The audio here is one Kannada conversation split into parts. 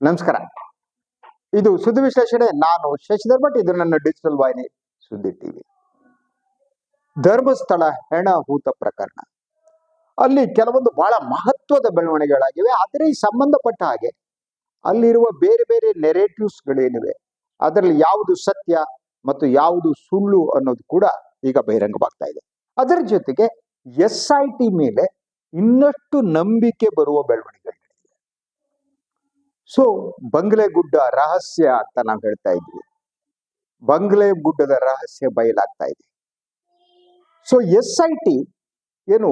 ನಮಸ್ಕಾರ. ಇದು ಸುದ್ದಿ ವಿಶ್ಲೇಷಣೆ. ನಾನು ಶಶಿಧರ್ ಭಟ್. ಇದು ನನ್ನ ಡಿಜಿಟಲ್ ವಾಹಿನಿ, ಸುದ್ದಿ ಟಿವಿ. ಧರ್ಮಸ್ಥಳ ಹೆಣ ಹೂತ ಪ್ರಕರಣ. ಅಲ್ಲಿ ಕೆಲವೊಂದು ಬಹಳ ಮಹತ್ವದ ಬೆಳವಣಿಗೆಗಳಾಗಿವೆ. ಆದರೆ ಈ ಸಂಬಂಧಪಟ್ಟ ಹಾಗೆ ಅಲ್ಲಿರುವ ಬೇರೆ ಬೇರೆ ನೆರೇಟಿವ್ಸ್ಗಳೇನಿವೆ ಅದರಲ್ಲಿ ಯಾವುದು ಸತ್ಯ ಮತ್ತು ಯಾವುದು ಸುಳ್ಳು ಅನ್ನೋದು ಕೂಡ ಈಗ ಬಹಿರಂಗವಾಗ್ತಾ ಇದೆ. ಅದರ ಜೊತೆಗೆ ಎಸ್ ಐ ಟಿ ಮೇಲೆ ಇನ್ನಷ್ಟು ನಂಬಿಕೆ ಬರುವ ಬೆಳವಣಿಗೆಗಳಿವೆ ಸೊ ಬಂಗ್ಲೆಗುಡ್ಡ ರಹಸ್ಯ ಅಂತ ನಾವು ಹೇಳ್ತಾ ಇದ್ವಿ. ಬಂಗ್ಲೆ ಗುಡ್ಡದ ರಹಸ್ಯ ಬಯಲಾಗ್ತಾ ಇದೆ. ಸೊ ಎಸ್ ಐ ಟಿ ಏನು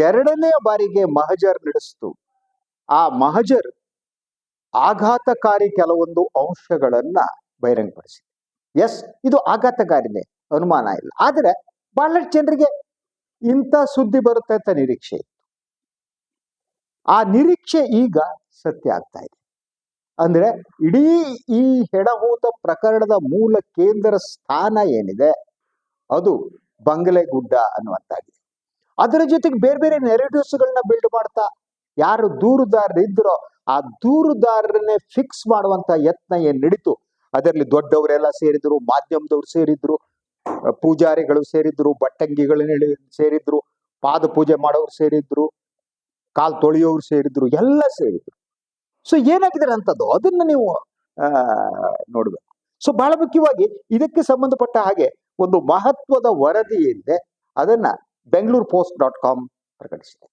ಎರಡನೇ ಬಾರಿಗೆ ಮಹಜರ್ ನಡೆಸ್ತು. ಆ ಮಹಜರ್ ಆಘಾತಕಾರಿ ಕೆಲವೊಂದು ಅಂಶಗಳನ್ನ ಬಹಿರಂಗಪಡಿಸಿದೆ. ಎಸ್ ಇದು ಆಘಾತಕಾರಿನೇ, ಅನುಮಾನ ಇಲ್ಲ. ಆದರೆ ಬಹಳಷ್ಟು ಜನರಿಗೆ ಇಂಥ ಸುದ್ದಿ ಬರುತ್ತೆ ಅಂತ ನಿರೀಕ್ಷೆ ಇತ್ತು. ಆ ನಿರೀಕ್ಷೆ ಈಗ ಸತ್ಯ ಆಗ್ತಾ ಇದೆ. ಅಂದ್ರೆ ಇಡೀ ಈ ಹೆಡಹೂತ ಪ್ರಕರಣದ ಮೂಲ ಕೇಂದ್ರ ಸ್ಥಾನ ಏನಿದೆ? ಅದು ಬಂಗಲೆಗುಡ್ಡ ಅನ್ನುವಂತಾಗಿದೆ. ಅದರ ಜೊತೆಗೆ ಬೇರೆ ಬೇರೆ ನೆರೆಟಿವ್ಸ್ಗಳನ್ನ ಬಿಲ್ಡ್ ಮಾಡ್ತಾ, ಯಾರು ದೂರುದಾರರು ಇದ್ರೋ ಆ ದೂರುದಾರರನ್ನೇ ಫಿಕ್ಸ್ ಮಾಡುವಂತ ಯತ್ನ ಏನ್ ನಡೀತು ಅದರಲ್ಲಿ ದೊಡ್ಡವರೆಲ್ಲ ಸೇರಿದ್ರು, ಮಾಧ್ಯಮದವ್ರು ಸೇರಿದ್ರು, ಪೂಜಾರಿಗಳು ಸೇರಿದ್ರು ಬಟ್ಟಂಗಿಗಳು ಸೇರಿದ್ರು ಪಾದ ಪೂಜೆ ಮಾಡೋರು ಸೇರಿದ್ರು, ಕಾಲ್ ತೊಳೆಯೋರು ಸೇರಿದ್ರು, ಎಲ್ಲ ಸೇರಿದ್ರು. ಸೊ ಏನಾಗಿದೆ ಅಂತದ್ದು, ಅದನ್ನ ನೀವು ನೋಡ್ಬೇಕು. ಸೊ ಬಹಳ ಮುಖ್ಯವಾಗಿ ಇದಕ್ಕೆ ಸಂಬಂಧಪಟ್ಟ ಹಾಗೆ ಒಂದು ಮಹತ್ವದ ವರದಿ ಇದೆ ಅದನ್ನ ಬೆಂಗಳೂರು ಪೋಸ್ಟ್ ಡಾಟ್ ಕಾಮ್ ಪ್ರಕಟಿಸಿದೆ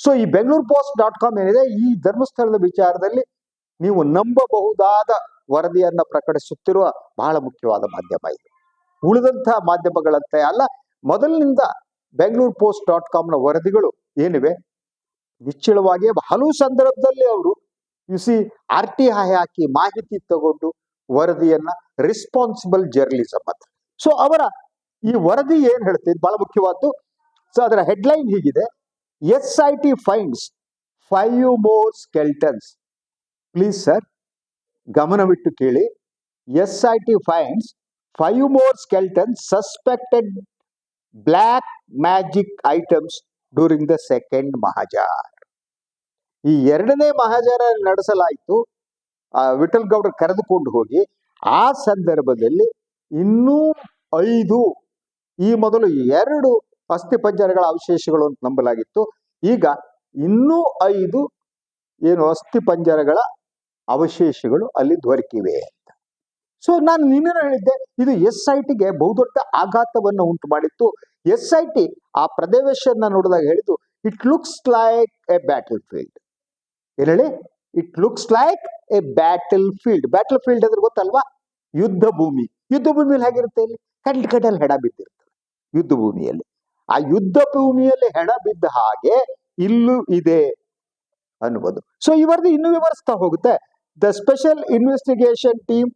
ಸೊ ಈ ಬೆಂಗಳೂರು ಪೋಸ್ಟ್ ಡಾಟ್ ಕಾಮ್ ಏನಿದೆ, ಈ ಧರ್ಮಸ್ಥಳದ ವಿಚಾರದಲ್ಲಿ ನೀವು ನಂಬಬಹುದಾದ ವರದಿಯನ್ನ ಪ್ರಕಟಿಸುತ್ತಿರುವ ಬಹಳ ಮುಖ್ಯವಾದ ಮಾಧ್ಯಮ ಇದೆ. ಉಳಿದಂತಹ ಮಾಧ್ಯಮಗಳಂತೆ ಅಲ್ಲ, ಮೊದಲಿನಿಂದ ಬೆಂಗಳೂರು ಪೋಸ್ಟ್ ಡಾಟ್ ಕಾಮ್ನ ವರದಿಗಳು ಏನಿವೆ ನಿಶ್ಚಳವಾಗಿ ಹಲವು ಸಂದರ್ಭದಲ್ಲಿ ಅವರು ಸಿ ಆರ್ ಟಿ ಐ ಹಾಕಿ ಮಾಹಿತಿ ತಗೊಂಡು ವರದಿಯನ್ನ ರೆಸ್ಪಾನ್ಸಿಬಲ್ ಜರ್ನಲಿಸಮ್ ಅಂತ. ಸೊ ಅವರ ಈ ವರದಿ ಏನ್ ಹೇಳ್ತಿದೆ ಬಹಳ ಮುಖ್ಯವಾದ್ದು. ಸೊ ಅದರ ಹೆಡ್ಲೈನ್ ಹೀಗಿದೆ S I T finds five more skeletons please sir ಗಮನವಿಟ್ಟು ಕೇಳಿ. S I T finds five more skeletons suspected black magic items during the second mahazar ಈ ಎರಡನೇ ಮಹಾಜನ ನಡೆಸಲಾಯಿತು. ಆ ವಿಠಲ್ ಗೌಡ್ರು ಕರೆದುಕೊಂಡು ಹೋಗಿ ಆ ಸಂದರ್ಭದಲ್ಲಿ ಇನ್ನೂ ಐದು, ಈ ಮೊದಲು ಎರಡು ಅಸ್ಥಿ ಪಂಜರಗಳ ಅವಶೇಷಗಳು ಅಂತ ನಂಬಲಾಗಿತ್ತು. ಈಗ ಇನ್ನೂ ಐದು ಏನು ಅಸ್ಥಿ ಪಂಜರಗಳ ಅವಶೇಷಗಳು ಅಲ್ಲಿ ದೊರಕಿವೆ ಅಂತ. ಸೊ ನಾನು ನಿನ್ನೆ ಹೇಳಿದ್ದೆ, ಇದು ಎಸ್ ಐ ಟಿಗೆ ಬಹುದೊಡ್ಡ ಆಘಾತವನ್ನು ಉಂಟು ಮಾಡಿತ್ತು. ಎಸ್ ಐ ಟಿ ಆ ಪ್ರದೇಶವನ್ನು ನೋಡಿದಾಗ ಹೇಳಿದ್ದು it looks like a battlefield ಹೇಳಿ? It looks like a battlefield battlefield ಅಂದ್ರೆ ಗೊತ್ತಲ್ವಾ? ಯುದ್ಧ ಭೂಮಿ. ಯುದ್ಧ ಭೂಮಿಯಲ್ಲಿ ಹೇಗಿರುತ್ತೆ ಇಲ್ಲಿ? ಕಂಡ್ ಕಡಲ್ ಹೆಣ ಬಿದ್ದಿರ್ತದೆ ಯುದ್ಧ ಭೂಮಿಯಲ್ಲಿ. ಆ ಯುದ್ಧ ಭೂಮಿಯಲ್ಲಿ ಹೆಣ ಬಿದ್ದ ಹಾಗೆ ಇಲ್ಲೂ ಇದೆ ಅನ್ನುವುದು. ಸೊ ಇವರದ್ದು ಇನ್ನು ಇನ್ನೂ ವಿವರಿಸ್ತಾ ಹೋಗುತ್ತೆ. The special investigation team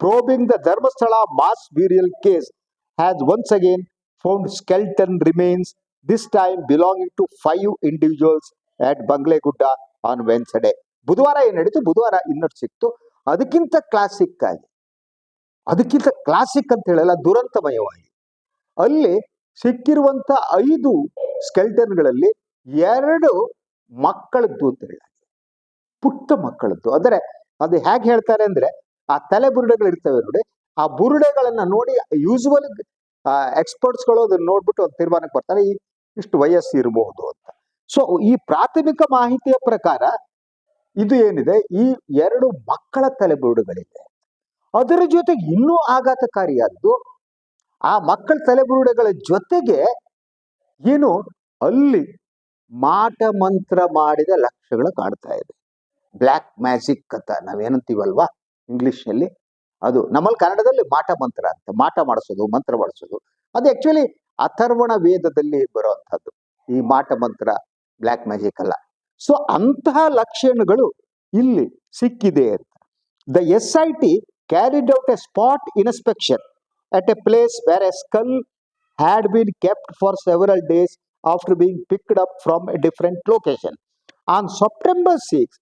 probing the Dharmasthala mass burial case has once again found skeleton remains this time belonging to five individuals at Banglegudde on Wednesday ಬುಧವಾರ ಏನು ನಡೀತು? ಬುಧವಾರ ಇನ್ನೊಟ್ಟು ಸಿಕ್ತು. ಅದಕ್ಕಿಂತ ಕ್ಲಾಸಿಕ್ ಆಗಿ, ಅದಕ್ಕಿಂತ ಕ್ಲಾಸಿಕ್ ಅಂತ ಹೇಳಲ್ಲ, ದುರಂತಮಯವಾಗಿ. ಅಲ್ಲಿ ಸಿಕ್ಕಿರುವಂತ ಐದು ಸ್ಕೆಲ್ಟನ್ಗಳಲ್ಲಿ ಎರಡು ಮಕ್ಕಳದ್ದು ಅಂತ ಹೇಳಿ. ಪುಟ್ಟ ಮಕ್ಕಳದ್ದು. ಅಂದರೆ ಅದು ಹೇಗೆ ಹೇಳ್ತಾರೆ ಅಂದ್ರೆ, ಆ ತಲೆ ಬುರುಡೆಗಳು ಇರ್ತವೆ ನೋಡಿ, ಆ ಬುರುಡೆಗಳನ್ನ ನೋಡಿ ಯೂಶುವಲಿ ಎಕ್ಸ್ಪರ್ಟ್ಸ್ಗಳು ಅದನ್ನ ನೋಡ್ಬಿಟ್ಟು ಒಂದು ತೀರ್ಮಾನಕ್ಕೆ ಬರ್ತಾರೆ. ಇಷ್ಟು ವಯಸ್ಸು ಇರಬಹುದು ಅಂತ. ಸೊ ಈ ಪ್ರಾಥಮಿಕ ಮಾಹಿತಿಯ ಪ್ರಕಾರ ಇದು ಏನಿದೆ? ಈ ಎರಡು ಮಕ್ಕಳ ತಲೆಬುರುಡುಗಳಿದೆ. ಅದರ ಜೊತೆಗೆ ಇನ್ನೂ ಆಘಾತಕಾರಿಯಾದ್ದು, ಆ ಮಕ್ಕಳ ತಲೆಬುರುಡೆಗಳ ಜೊತೆಗೆ ಏನು? ಅಲ್ಲಿ ಮಾಟ ಮಂತ್ರ ಮಾಡಿದ ಲಕ್ಷಗಳು ಕಾಣ್ತಾ ಇದೆ. ಬ್ಲ್ಯಾಕ್ ಮ್ಯಾಜಿಕ್ ಅಂತ ನಾವೇನಂತೀವಲ್ವಾ? ಇಂಗ್ಲಿಷ್ನಲ್ಲಿ ಅದು ನಮ್ಮಲ್ಲಿ ಕನ್ನಡದಲ್ಲಿ ಮಾಟ ಮಂತ್ರ ಅಂತ, ಮಾಟ ಮಾಡಿಸೋದು, ಮಂತ್ರ ಮಾಡಿಸೋದು. ಅದು ಆಕ್ಚುಲಿ ಅಥರ್ವಣ ವೇದದಲ್ಲಿ ಬರುವಂತಹದ್ದು ಈ ಮಾಟ ಮಂತ್ರ ಬ್ಲ್ಯಾಕ್ ಮ್ಯಾಜಿಕ್ ಅಲ್ಲ. ಸೊ ಅಂತಹ ಲಕ್ಷಣಗಳು ಇಲ್ಲಿ ಸಿಕ್ಕಿದೆ ಅಂತ. The S I T carried out a spot inspection at a place where a skull had been kept for several days after being picked up from a different location on September six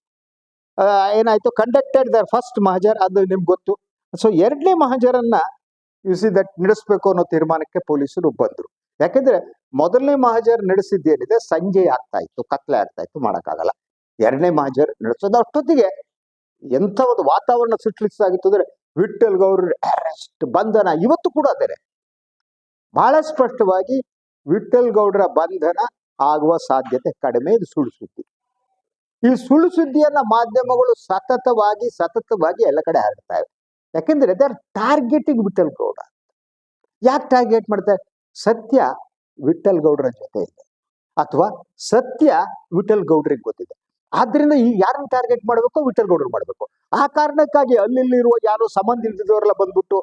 ಏನಾಯ್ತು? ಕಂಡಕ್ಟೆಡ್ ದ ಫಸ್ಟ್ ಮಹಜರ್ ಅದು ನಿಮ್ಗೆ ಗೊತ್ತು. ಸೊ ಎರಡನೇ ಮಹಜರನ್ನ ಸಿ ದಟ್ ನಡೆಸಬೇಕು ಅನ್ನೋ ತೀರ್ಮಾನಕ್ಕೆ ಪೊಲೀಸರು ಬಂದ್ರು. ಯಾಕಂದ್ರೆ ಮೊದಲನೇ ಮಹಾಜರ್ ನಡೆಸಿದ್ದೇನಿದೆ, ಸಂಜೆ ಆಗ್ತಾ ಇತ್ತು, ಕತ್ಲೆ ಆಗ್ತಾ ಇತ್ತು, ಮಾಡೋಕ್ಕಾಗಲ್ಲ. ಎರಡನೇ ಮಹಾಜರ್ ನಡೆಸೋದು ಅಷ್ಟೊತ್ತಿಗೆ ಎಂಥ ಒಂದು ವಾತಾವರಣ ಸೃಷ್ಟಿಸಾಗಿತ್ತು ಅಂದ್ರೆ ವಿಠಲ್ ಗೌರ್ ಅರೆಸ್ಟ್, ಬಂಧನ, ಇವತ್ತು ಕೂಡ ಅದೇನೆ. ಬಹಳ ಸ್ಪಷ್ಟವಾಗಿ ವಿಠಲ್ ಗೌಡ್ರ ಬಂಧನ ಆಗುವ ಸಾಧ್ಯತೆ ಕಡಿಮೆ, ಇದು ಸುಳ್ಳು ಸುದ್ದಿ. ಈ ಸುಳ್ಳು ಸುದ್ದಿಯನ್ನ ಮಾಧ್ಯಮಗಳು ಸತತವಾಗಿ ಸತತವಾಗಿ ಎಲ್ಲ ಕಡೆ ಹರಡ್ತಾ ಇವೆ. ಯಾಕೆಂದ್ರೆ they are targeting Vittal Gowda. ಯಾಕೆ ಟಾರ್ಗೆಟ್ ಮಾಡ್ತಾರೆ? ಸತ್ಯ ವಿಠಲ್ ಗೌಡ್ರ ಜೊತೆ ಇದೆ. ಅಥವಾ ಸತ್ಯ ವಿಠಲ್ ಗೌಡ್ರಿಗೆ ಗೊತ್ತಿದೆ. ಆದ್ರಿಂದ ಈ ಯಾರನ್ನ ಟಾರ್ಗೆಟ್ ಮಾಡಬೇಕು ವಿಠಲ್ ಗೌಡ್ರು ಮಾಡಬೇಕು. ಆ ಕಾರಣಕ್ಕಾಗಿ ಅಲ್ಲಿರುವ ಯಾರು ಸಂಬಂಧ ಇಲ್ದಿದ್ದವರೆಲ್ಲ ಬಂದ್ಬಿಟ್ಟು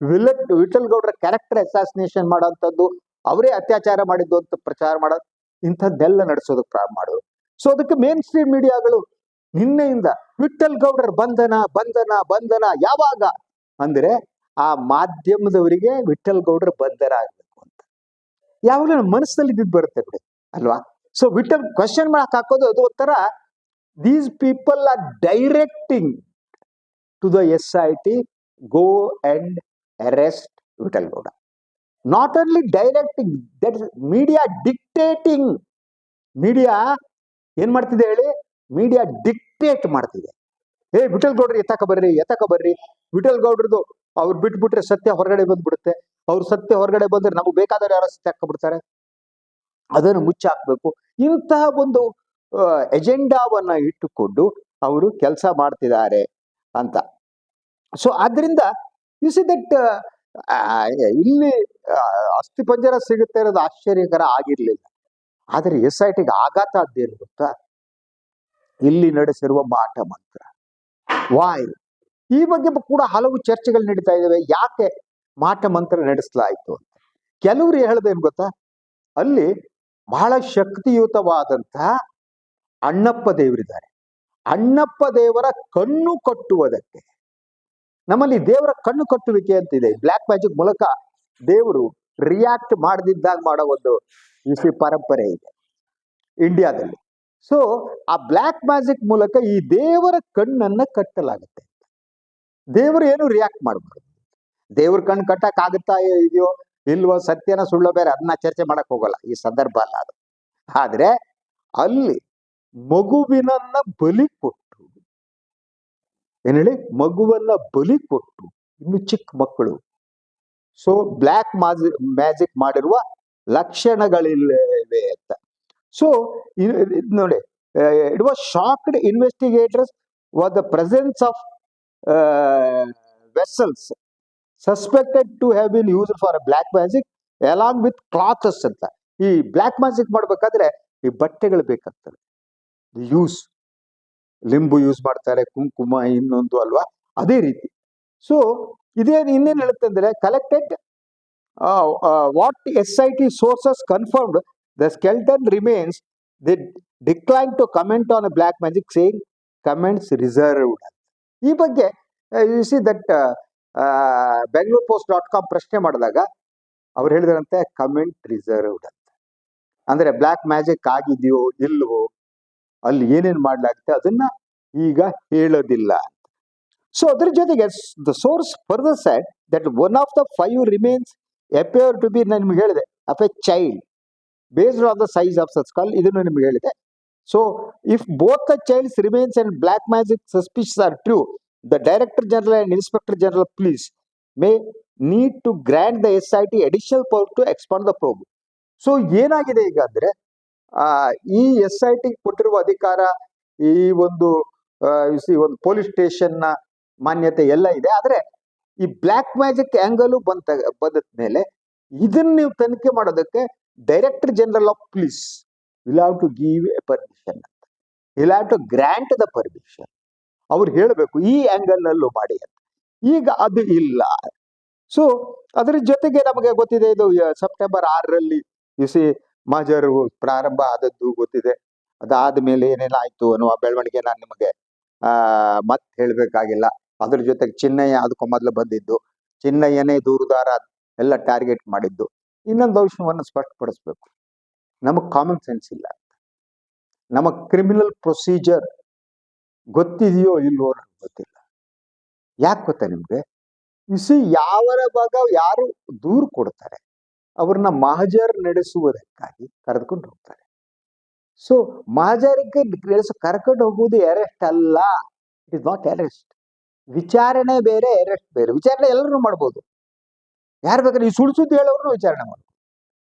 ವಿಲಟ್ ವಿಠಲ್ ಗೌಡ್ರ ಕ್ಯಾರೆಕ್ಟರ್ ಅಸಾಸಿನೇಷನ್ ಮಾಡೋಂಥದ್ದು ಅವರೇ ಅತ್ಯಾಚಾರ ಮಾಡಿದ್ದು ಅಂತ ಪ್ರಚಾರ ಮಾಡೋದು ಇಂಥದ್ದೆಲ್ಲ ನಡೆಸೋದಕ್ಕೆ ಪ್ರಾರಂಭ ಮಾಡೋದು ಸೊ ಅದಕ್ಕೆ ಮೇನ್ ಸ್ಟ್ರೀಮ್ ಮೀಡಿಯಾಗಳು ನಿನ್ನೆಯಿಂದ ವಿಠಲ್ ಗೌಡ್ರ ಬಂಧನ ಬಂಧನ ಬಂಧನ ಯಾವಾಗ? ಅಂದ್ರೆ ಆ ಮಾಧ್ಯಮದವರಿಗೆ ವಿಠಲ್ ಗೌಡ್ರ ಬಂಧನ ಯಾವಾಗಲೂ ನಮ್ಮ ಮನಸ್ಸಲ್ಲಿ ಇದ್ದಿದ್ದು ಬರುತ್ತೆ ಬಿಡಿ, ಅಲ್ವಾ? ಸೊ ವಿಟಲ್ ಕ್ವಶನ್ ಮಾಡಕ್ ಹಾಕೋದು ಅದು ಒಂಥರ these people are directing to the S I T go and arrest Vittal Gowda not only directing that media dictating media ಏನ್ ಮಾಡ್ತಿದೆ ಹೇಳಿ? ಮೀಡಿಯಾ ಡಿಕ್ಟೇಟ್ ಮಾಡ್ತಿದೆ. ಏ ವಿಠಲ್ ಗೌಡ್ರಿ ಎತ್ತಕ ಬರ್ರಿ ಎತ್ತಕ ಬರ್ರಿ. ವಿಠಲ್ ಗೌಡ್ರದು ಅವ್ರು ಬಿಟ್ಬಿಟ್ರೆ ಸತ್ಯ ಹೊರಗಡೆ ಬಂದ್ಬಿಡುತ್ತೆ. ಅವ್ರು ಸತ್ಯ ಹೊರಗಡೆ ಬಂದ್ರೆ ನಮಗೆ ಬೇಕಾದ್ರೆ ಯಾರೋ ಸತ್ಯ ಹಾಕ್ಬಿಡ್ತಾರೆ. ಅದನ್ನು ಮುಚ್ಚಾಕ್ಬೇಕು ಇಂತಹ ಒಂದು ಎಜೆಂಡಾವನ್ನ ಇಟ್ಟುಕೊಂಡು ಅವರು ಕೆಲಸ ಮಾಡ್ತಿದ್ದಾರೆ ಅಂತ. ಸೊ ಆದ್ರಿಂದ ಯು ಸಿ ದಟ್ ಇಲ್ಲಿ ಅಸ್ಥಿ ಅಸ್ಥಿಪಂಜರ ಸಿಗುತ್ತೆ ಅನ್ನೋದು ಆಶ್ಚರ್ಯಕರ ಆಗಿರ್ಲಿಲ್ಲ. ಆದರೆ ಎಸ್ ಐ ಟಿಗೆ ಆಘಾತ ಅದೇನು ಗೊತ್ತಾ? ಇಲ್ಲಿ ನಡೆಸಿರುವ ಮಾಟ ಮಂತ್ರ. ವಾಯ್ ಈ ಬಗ್ಗೆ ಕೂಡ ಹಲವು ಚರ್ಚೆಗಳು ನಡೀತಾ ಇದ್ದಾವೆ. ಯಾಕೆ ಮಾಟ ಮಂತ್ರ ನಡೆಸಲಾಯಿತು ಅಂತ. ಕೆಲವರು ಹೇಳೋದೇನು ಗೊತ್ತಾ? ಅಲ್ಲಿ ಬಹಳ ಶಕ್ತಿಯುತವಾದಂತಹ ಅಣ್ಣಪ್ಪ ದೇವರಿದ್ದಾರೆ. ಅಣ್ಣಪ್ಪ ದೇವರ ಕಣ್ಣು ಕಟ್ಟುವುದಕ್ಕೆ. ನಮ್ಮಲ್ಲಿ ದೇವರ ಕಣ್ಣು ಕಟ್ಟುವಿಕೆ ಅಂತಿದೆ. ಬ್ಲ್ಯಾಕ್ ಮ್ಯಾಜಿಕ್ ಮೂಲಕ ದೇವರು ರಿಯಾಕ್ಟ್ ಮಾಡದಿದ್ದಾಗ ಮಾಡೋ ಒಂದು ಇಸಿ ಪರಂಪರೆ ಇದೆ ಇಂಡಿಯಾದಲ್ಲಿ ಸೊ ಆ ಬ್ಲ್ಯಾಕ್ ಮ್ಯಾಜಿಕ್ ಮೂಲಕ ಈ ದೇವರ ಕಣ್ಣನ್ನ ಕಟ್ಟಲಾಗುತ್ತೆ. ದೇವರು ಏನು ರಿಯಾಕ್ಟ್ ಮಾಡಬಾರ್ದು. ದೇವ್ರ ಕಣ್ಣು ಕಟ್ಟಕ್ ಆಗುತ್ತಾ ಇದೆಯೋ ಇಲ್ವೋ ಸತ್ಯನ ಸುಳ್ಳ ಬೇರೆ ಅದನ್ನ ಚರ್ಚೆ ಮಾಡಕ್ ಹೋಗಲ್ಲ. ಈ ಸಂದರ್ಭ ಅಲ್ಲ ಅದು. ಆದ್ರೆ ಅಲ್ಲಿ ಮಗುವಿನನ್ನ ಬಲಿ ಕೊಟ್ಟು, ಏನ್ ಹೇಳಿ? ಮಗುವನ್ನ ಬಲಿ ಕೊಟ್ಟು ಇನ್ನು ಚಿಕ್ಕ ಮಕ್ಕಳು. ಸೊ ಬ್ಲ್ಯಾಕ್ ಮ್ಯಾಜಿಕ್ ಮಾಡಿರುವ ಲಕ್ಷಣಗಳಿವೆ ಅಂತ. ಸೊ ನೋಡಿ it was shocked investigators was the presence of vessels suspected to have been use for black magic along with clothes ಅಂತ. ಈ ಬ್ಲ್ಯಾಕ್ ಮ್ಯಾಜಿಕ್ ಮಾಡ್ಬೇಕಾದ್ರೆ ಈ ಬಟ್ಟೆಗಳು ಬೇಕಾಗ್ತದೆ ಯೂಸ್ ಲಿಂಬು ಯೂಸ್ ಮಾಡ್ತಾರೆ, ಕುಂಕುಮ ಇನ್ನೊಂದು ಅಲ್ವಾ? ಅದೇ ರೀತಿ. ಸೊ ಇದೇನು ಇನ್ನೇನು ಹೇಳುತ್ತೆ ಅಂದರೆ collected what S I T sources confirmed the skeleton remains the decline to comment on black magic saying comments reserved ಈ ಬಗ್ಗೆ you see that Bengaluru Post dot com ಪ್ರಶ್ನೆ ಮಾಡಿದಾಗ ಅವ್ರು ಹೇಳಿದ್ರಂತೆ ಕಮೆಂಟ್ ರಿಸರ್ವ್ಡ್ ಅಂತ. ಅಂದ್ರೆ ಬ್ಲ್ಯಾಕ್ ಮ್ಯಾಜಿಕ್ ಆಗಿದೆಯೋ, ಇಲ್ವೋ, ಅಲ್ಲಿ ಏನೇನ್ ಮಾಡ್ಲಾಗುತ್ತೆ ಅದನ್ನ ಈಗ ಹೇಳೋದಿಲ್ಲ ಸೊ ಅದ್ರ ಜೊತೆಗೆ the source further said that one of the five remains appear to be ನಾನು ನಿಮ್ಗೆ ಹೇಳಿದೆ of a child based on the size of such call ಇದನ್ನು ನಿಮ್ಗೆ ಹೇಳಿದೆ. If both the child's remains and black magic suspicious are true the director general and inspector general police may need to grant the S I T additional power to expand the probe so ಏನಾಗಿದೆ ಈಗ ಅಂದ್ರೆ ಈ ಎಸ್ ಐ ಟಿ ಕೊಟ್ಟಿರುವ ಅಧಿಕಾರ ಈ ಒಂದು ಆ, ಒಂದು ಪೊಲೀಸ್ ಸ್ಟೇಷನ್ನ ಮಾನ್ಯತೆ ಎಲ್ಲ ಇದೆ. ಆದ್ರೆ ಈ ಬ್ಲ್ಯಾಕ್ ಮ್ಯಾಜಿಕ್ ಆ್ಯಂಗಲು ಬಂತ ಬಂದ ಮೇಲೆ ಇದನ್ನ ನೀವು ತನಿಖೆ ಮಾಡೋದಕ್ಕೆ director general of police will have to give a permission ಅಂತ will have to grant the permission ಅವ್ರು ಹೇಳಬೇಕು ಈ ಆ್ಯಂಗಲ್ನಲ್ಲೂ ಮಾಡಿ ಅಂತ ಈಗ ಅದು ಇಲ್ಲ ಸೊ ಅದ್ರ ಜೊತೆಗೆ ನಮಗೆ ಗೊತ್ತಿದೆ ಇದು ಸೆಪ್ಟೆಂಬರ್ ಆರರಲ್ಲಿ ಸಿ ಮಜರು ಪ್ರಾರಂಭ ಆದದ್ದು ಗೊತ್ತಿದೆ ಅದಾದ ಮೇಲೆ ಏನೇನಾಯ್ತು ಅನ್ನುವ ಬೆಳವಣಿಗೆ ನಾನು ನಿಮಗೆ ಮತ್ತೆ ಹೇಳ್ಬೇಕಾಗಿಲ್ಲ ಅದ್ರ ಜೊತೆಗೆ ಚಿನ್ನಯ್ಯ ಅದಕ್ಕೂ ಮೊದಲು ಬಂದಿದ್ದು ಚಿನ್ನಯ್ಯನೇ ದೂರದಾರ ಎಲ್ಲ ಟಾರ್ಗೆಟ್ ಮಾಡಿದ್ದು ಇನ್ನೊಂದು ವಿಷಯವನ್ನು ಸ್ಪಷ್ಟಪಡಿಸ್ಬೇಕು ನಮಗೆ ಕಾಮನ್ ಸೆನ್ಸ್ ಇಲ್ಲ. ನಮಗೆ ಕ್ರಿಮಿನಲ್ ಪ್ರೊಸೀಜರ್ ಗೊತ್ತಿದೆಯೋ ಇಲ್ವೋ ನನಗೆ ಗೊತ್ತಿಲ್ಲ. ಯಾಕೆ ಗೊತ್ತಾ ನಿಮಗೆ? ಇಸಿ ಯಾವರ ಭಾಗ ಯಾರು ದೂರು ಕೊಡ್ತಾರೆ, ಅವ್ರನ್ನ ಮಹಜರ್ ನಡೆಸುವುದಕ್ಕಾಗಿ ಕರೆದುಕೊಂಡು ಹೋಗ್ತಾರೆ. ಸೊ ಮಹಜರಿಗೆ ನಡೆಸ, ಕರ್ಕೊಂಡು ಹೋಗುವುದು ಅರೆಸ್ಟ್ ಅಲ್ಲ. ಇಟ್ ಇಸ್ ನಾಟ್ ಅರೆಸ್ಟ್ ವಿಚಾರಣೆ ಬೇರೆ ಅರೆಸ್ಟ್ ಬೇರೆ. ವಿಚಾರಣೆ ಎಲ್ಲರೂ ಮಾಡ್ಬೋದು. ಯಾರು ಬೇಕಾದ್ರೆ ಈ ಸುಳ್ಳು ಸುದ್ದಿ ಹೇಳೋರ್ನು ವಿಚಾರಣೆ ಮಾಡ್ಬೋದು.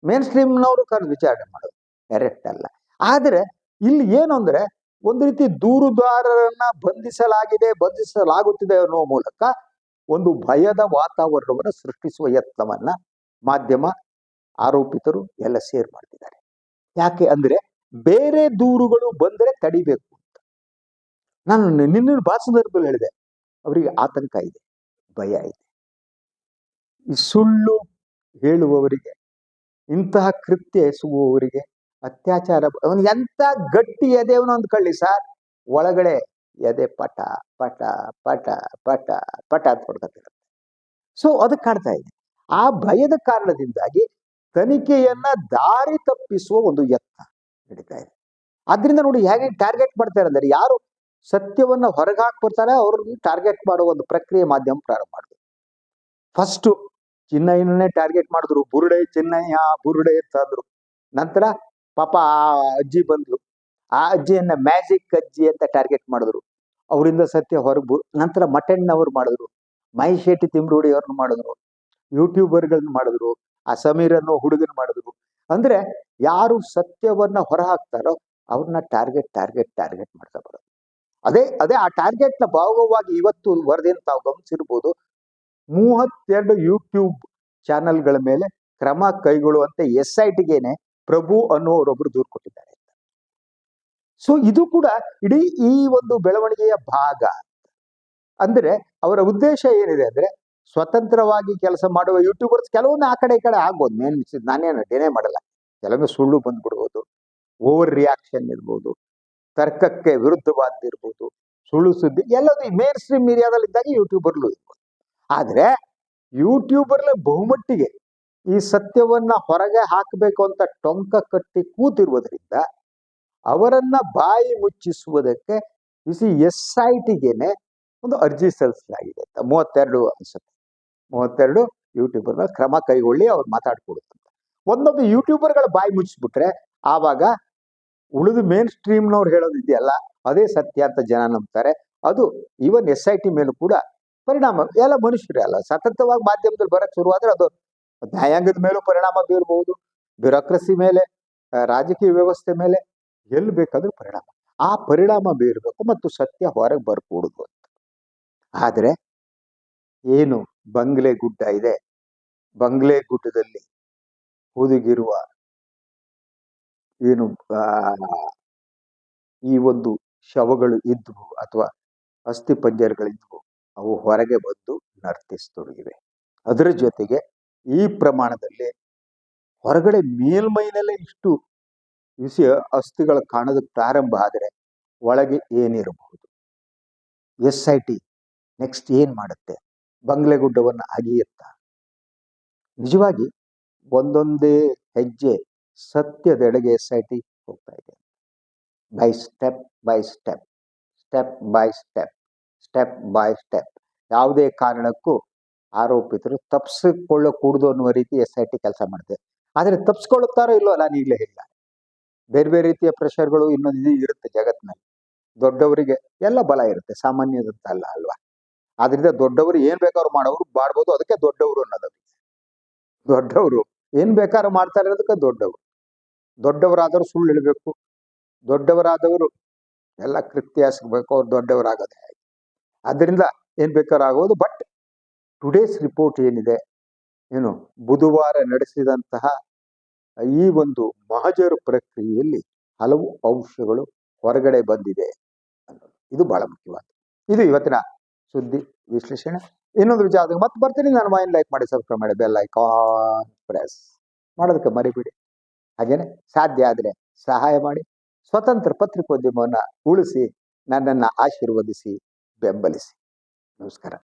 ಮೇನ್ ಸ್ಟ್ರೀಮ್ನವರು ಕರೆದು ವಿಚಾರಣೆ ಮಾಡೋದು. ಕರೆಕ್ಟ್ ಅಲ್ಲ. ಆದರೆ ಇಲ್ಲಿ ಏನು ಅಂದರೆ ಒಂದು ರೀತಿ ದೂರುದಾರರನ್ನ ಬಂಧಿಸಲಾಗಿದೆ, ಬಂಧಿಸಲಾಗುತ್ತಿದೆ ಅನ್ನೋ ಮೂಲಕ ಒಂದು ಭಯದ ವಾತಾವರಣವನ್ನು ಸೃಷ್ಟಿಸುವ ಯತ್ನವನ್ನ ಮಾಧ್ಯಮ, ಆರೋಪಿತರು ಎಲ್ಲ ಸೇರ್ ಮಾಡ್ತಿದ್ದಾರೆ. ಯಾಕೆ ಅಂದ್ರೆ ಬೇರೆ ದೂರುಗಳು ಬಂದರೆ ತಡಿಬೇಕು ಅಂತ. ನಾನು ನಿನ್ನ ಭಾಷಣದಲ್ಲಿ ಹೇಳಿದೆ. ಅವರಿಗೆ ಆತಂಕ ಇದೆ, ಭಯ ಇದೆ. ಈ ಸುಳ್ಳು ಹೇಳುವವರಿಗೆ ಇಂತಹ ಕೃತ್ಯ ಎಸಗುವವರಿಗೆ ಅತ್ಯಾಚಾರ ಅವನು ಎಂತ ಗಟ್ಟಿ ಎದೆಯವನು ಅಂದ್ಕೊಳ್ಳಿ ಸರ್. ಒಳಗಡೆ ಎದೆ ಪಟ ಪಟ ಪಟ ಪಟ ಪಟ ಅಂತ ಹೊಡ್ಕೊತಿರುತ್ತೆ. ಸೊ ಅದಕ್ಕೆ ಕಾಣ್ತಾ ಇದೆ. ಆ ಭಯದ ಕಾರಣದಿಂದಾಗಿ ತನಿಖೆಯನ್ನ ದಾರಿ ತಪ್ಪಿಸುವ ಒಂದು ಯತ್ನ ನಡೀತಾ ಇದೆ. ಅದರಿಂದ ನೋಡಿ ಹೇಗೆ ಟಾರ್ಗೆಟ್ ಮಾಡ್ತಾರೆ ಅಂದ್ರೆ ಯಾರು ಸತ್ಯವನ್ನ ಹೊರಗೆ ಹಾಕ್ಬಿಡ್ತಾರೆ ಅವ್ರನ್ನ ಟಾರ್ಗೆಟ್ ಮಾಡುವ ಒಂದು ಪ್ರಕ್ರಿಯೆ ಮಾಧ್ಯಮ ಪ್ರಾರಂಭ ಮಾಡಿದ್ರು. ಫಸ್ಟ್ ಚಿನ್ನಯ್ಯನನ್ನೇ ಟಾರ್ಗೆಟ್ ಮಾಡಿದ್ರು. ಬುರುಡೆ ಚಿನ್ನಯ್ಯ ಬುರುಡೆ ಅಂತ ಅಂದ್ರು. ನಂತರ ಪಾಪ ಆ ಅಜ್ಜಿ ಬಂದ್ಲು. ಆ ಅಜ್ಜಿಯನ್ನ ಮ್ಯಾಜಿಕ್ ಅಜ್ಜಿ ಅಂತ ಟಾರ್ಗೆಟ್ ಮಾಡಿದ್ರು. ಅವರಿಂದ ಸತ್ಯ ಹೊರಗೆ ನಂತರ ಮಟಣ್ಣವ್ರು ಮಾಡಿದ್ರು. ಮಹೇಶ್ ಶೆಟ್ಟಿ ತಿಮ್ರೂಡಿ ಅವ್ರನ್ನ ಮಾಡಿದ್ರು. ಯೂಟ್ಯೂಬರ್ಗಳನ್ನ ಮಾಡಿದ್ರು. ಆ ಸಮೀರ್ ಅನ್ನೋ ಹುಡುಗನ ಮಾಡಿದ್ರು. ಅಂದ್ರೆ ಯಾರು ಸತ್ಯವನ್ನ ಹೊರ ಹಾಕ್ತಾರೋ ಅವ್ರನ್ನ ಟಾರ್ಗೆಟ್ ಟಾರ್ಗೆಟ್ ಟಾರ್ಗೆಟ್ ಮಾಡ್ತಾ ಬರೋದು. ಅದೇ ಅದೇ ಆ ಟಾರ್ಗೆಟ್ನ ಭಾಗವಾಗಿ ಇವತ್ತು ವರದಿಯನ್ನು ತಾವು ಗಮನಿಸಿರ್ಬೋದು. ಮೂವತ್ತೆರಡು ಯೂಟ್ಯೂಬ್ ಚಾನೆಲ್ಗಳ ಮೇಲೆ ಕ್ರಮ ಕೈಗೊಳ್ಳುವಂತೆ ಎಸ್ ಐ ಟಿಗೇನೆ ಪ್ರಭು ಅನ್ನೋರೊಬ್ರು ದೂರು ಕೊಟ್ಟಿದ್ದಾರೆ. ಸೊ ಇದು ಕೂಡ ಇಡೀ ಈ ಒಂದು ಬೆಳವಣಿಗೆಯ ಭಾಗ. ಅಂದ್ರೆ ಅವರ ಉದ್ದೇಶ ಏನಿದೆ ಅಂದ್ರೆ ಸ್ವತಂತ್ರವಾಗಿ ಕೆಲಸ ಮಾಡುವ ಯೂಟ್ಯೂಬರ್ಸ್ ಕೆಲವೊಂದು ಆ ಕಡೆ ಈ ಕಡೆ ಆಗ್ಬೋದು. ಮೇನ್ ನಾನೇನು ಡಿನೇ ಮಾಡಲ್ಲ. ಕೆಲವೊಮ್ಮೆ ಸುಳ್ಳು ಬಂದ್ಬಿಡ್ಬೋದು. ಓವರ್ ರಿಯಾಕ್ಷನ್ ಇರ್ಬೋದು. ತರ್ಕಕ್ಕೆ ವಿರುದ್ಧವಾದಿರ್ಬೋದು ಸುಳ್ಳು ಸುದ್ದಿ ಎಲ್ಲದು ಮೇನ್ ಸ್ಟ್ರೀಮ್ ಮೀಡಿಯಾದಲ್ಲಿ ಇದ್ದಾಗ ಯೂಟ್ಯೂಬರ್ಲು ಇರ್ಬೋದು. ಆದ್ರೆ ಯೂಟ್ಯೂಬರ್ಲೆ ಬಹುಮಟ್ಟಿಗೆ ಈ ಸತ್ಯವನ್ನ ಹೊರಗೆ ಹಾಕಬೇಕು ಅಂತ ಟೊಂಕ ಕಟ್ಟಿ ಕೂತಿರುವುದರಿಂದ ಅವರನ್ನ ಬಾಯಿ ಮುಚ್ಚಿಸುವುದಕ್ಕೆ ಬಿಸಿ ಎಸ್ ಐ ಟಿಗೆನೆ ಒಂದು ಅರ್ಜಿ ಸಲ್ಲಿಸಲಾಗಿದೆ ಅಂತ ಮೂವತ್ತೆರಡು ಅನ್ಸುತ್ತೆ. ಮೂವತ್ತೆರಡು ಯೂಟ್ಯೂಬರ್ ಮೇಲೆ ಕ್ರಮ ಕೈಗೊಳ್ಳಿ ಅವ್ರು ಮಾತಾಡ್ಕೊಡುತ್ತಂತ ಒಂದೊಂದು ಯೂಟ್ಯೂಬರ್ಗಳ ಬಾಯಿ ಮುಚ್ಚಿಬಿಟ್ರೆ ಆವಾಗ ಉಳಿದ ಮೇನ್ ಸ್ಟ್ರೀಮ್ನವ್ರು ಹೇಳೋದಿದೆಯಲ್ಲ, ಅದೇ ಸತ್ಯ ಅಂತ ಜನ ನಂಬ್ತಾರೆ. ಅದು ಈವನ್ ಎಸ್ ಐ ಟಿ ಮೇಲೂ ಕೂಡ ಪರಿಣಾಮ. ಎಲ್ಲ ಮನುಷ್ಯರೇ ಅಲ್ಲ. ಸತತವಾಗಿ ಮಾಧ್ಯಮದಲ್ಲಿ ಬರಕ್ ಶುರುವಾದ್ರೆ ಅದು ನ್ಯಾಯಾಂಗದ ಮೇಲೂ ಪರಿಣಾಮ ಬೀರಬಹುದು. ಬ್ಯೂರೋಕ್ರಸಿ ಮೇಲೆ ರಾಜಕೀಯ ವ್ಯವಸ್ಥೆ ಮೇಲೆ ಎಲ್ಲಿ ಬೇಕಾದ್ರೂ ಪರಿಣಾಮ. ಆ ಪರಿಣಾಮ ಬೀರಬೇಕು ಮತ್ತು ಸತ್ಯ ಹೊರಗೆ ಬರ್ಕೂಡುದು ಅಂತ. ಆದ್ರೆ ಏನು ಬಂಗ್ಲೆ ಗುಡ್ಡ ಇದೆ? ಬಂಗ್ಲೆ ಗುಡ್ಡದಲ್ಲಿ ಹುದುಗಿರುವ ಏನು ಈ ಒಂದು ಶವಗಳು ಇದ್ವು ಅಥವಾ ಅಸ್ಥಿ ಪಂಜರಗಳಿದ್ವು ಅವು ಹೊರಗೆ ಬಂದು ನರ್ತಿಸ್ತೊಡಗಿವೆ. ಅದರ ಜೊತೆಗೆ ಈ ಪ್ರಮಾಣದಲ್ಲಿ ಹೊರಗಡೆ ಮೇಲ್ಮೈನಲ್ಲೇ ಇಷ್ಟು ವಿಷಯ ಅಸ್ಥಿಗಳು ಕಾಣೋದಕ್ಕೆ ಪ್ರಾರಂಭ ಆದರೆ ಒಳಗೆ ಏನಿರಬಹುದು? ಎಸ್ ಐ ಟಿ ನೆಕ್ಸ್ಟ್ ಏನು ಮಾಡುತ್ತೆ? ಬಂಗ್ಲೆಗುಡ್ಡವನ್ನು ಅಗಿಯುತ್ತಾ? ನಿಜವಾಗಿ ಒಂದೊಂದೇ ಹೆಜ್ಜೆ ಸತ್ಯದೆಡೆಗೆ ಎಸ್ ಐ ಟಿ ಹೋಗ್ತಾ ಇದೆ. By step by step step by step. Step by step. ಯಾವುದೇ ಕಾರಣಕ್ಕೂ ಆರೋಪಿತರು ತಪ್ಪಿಸಿಕೊಳ್ಳಕೂಡದು ಅನ್ನುವ ರೀತಿ ಎಸ್ ಐ ಟಿ ಕೆಲಸ ಮಾಡಿದೆ ಆದರೆ ತಪ್ಪಿಸ್ಕೊಳ್ಳುತ್ತಾರೋ ಇಲ್ಲೋ ನಾನು ಈಗಲೇ ಹೇಳಿಲ್ಲ. ಬೇರೆ ಬೇರೆ ರೀತಿಯ ಪ್ರೆಷರ್ಗಳು ಇನ್ನೊಂದು ಇರುತ್ತೆ ಜಗತ್ತಿನಲ್ಲಿ ದೊಡ್ಡವರಿಗೆ ಎಲ್ಲ ಬಲ ಇರುತ್ತೆ, ಸಾಮಾನ್ಯದಂತ ಅಲ್ಲ ಅಲ್ವಾ? ಆದ್ರಿಂದ ದೊಡ್ಡವರು ಏನ್ ಬೇಕಾದ್ರು ಮಾಡೋರು ಮಾಡ್ಬೋದು, ಅದಕ್ಕೆ ದೊಡ್ಡವರು ಅನ್ನೋದು. ದೊಡ್ಡವರು ಏನ್ ಬೇಕಾದ್ರೂ ಮಾಡ್ತಾರೆ ಅನ್ನೋದಕ್ಕೆ ದೊಡ್ಡವರು. ದೊಡ್ಡವರಾದವರು ಸುಳ್ಳು ಹೇಳಬೇಕು, ದೊಡ್ಡವರಾದವರು ಎಲ್ಲ ಕೃತ್ಯ ಅವ್ರು ದೊಡ್ಡವರಾಗೋದೇ ಹಾಗೆ ಅದರಿಂದ ಏನ್ ಬೇಕಾದ್ರೂ ಆಗೋದು ಬಟ್ ಟುಡೇಸ್ ರಿಪೋರ್ಟ್ ಏನಿದೆ? ಏನು? ಬುಧವಾರ ನಡೆಸಿದಂತಹ ಈ ಒಂದು ಮಹಜರು ಪ್ರಕ್ರಿಯೆಯಲ್ಲಿ ಹಲವು ಅಂಶಗಳು ಹೊರಗಡೆ ಬಂದಿದೆ ಇದು ಬಹಳ ಮುಖ್ಯವಾದ. ಇದು ಇವತ್ತಿನ ಸುದ್ದಿ ವಿಶ್ಲೇಷಣೆ. ಇನ್ನೊಂದು ವಿಚಾರ ಮತ್ತೆ ಬರ್ತೀನಿ. ನಾನು ಮೈನ್ ಲೈಕ್ ಮಾಡಿ ಸಬ್ಸ್ಕ್ರೈಬ್ ಮಾಡಿ ಬೆಲ್ ಐಕಾನ್ ಪ್ರೆಸ್ ಮಾಡೋದಕ್ಕೆ ಮರಿಬೇಡಿ. ಹಾಗೇನೆ ಸಾಧ್ಯ ಆದರೆ ಸಹಾಯ ಮಾಡಿ. ಸ್ವತಂತ್ರ ಪತ್ರಿಕೋದ್ಯಮವನ್ನು ಉಳಿಸಿ ನನ್ನನ್ನು ಆಶೀರ್ವದಿಸಿ. ಬೆಂಬಲಿಸಿ. ನಮಸ್ಕಾರ.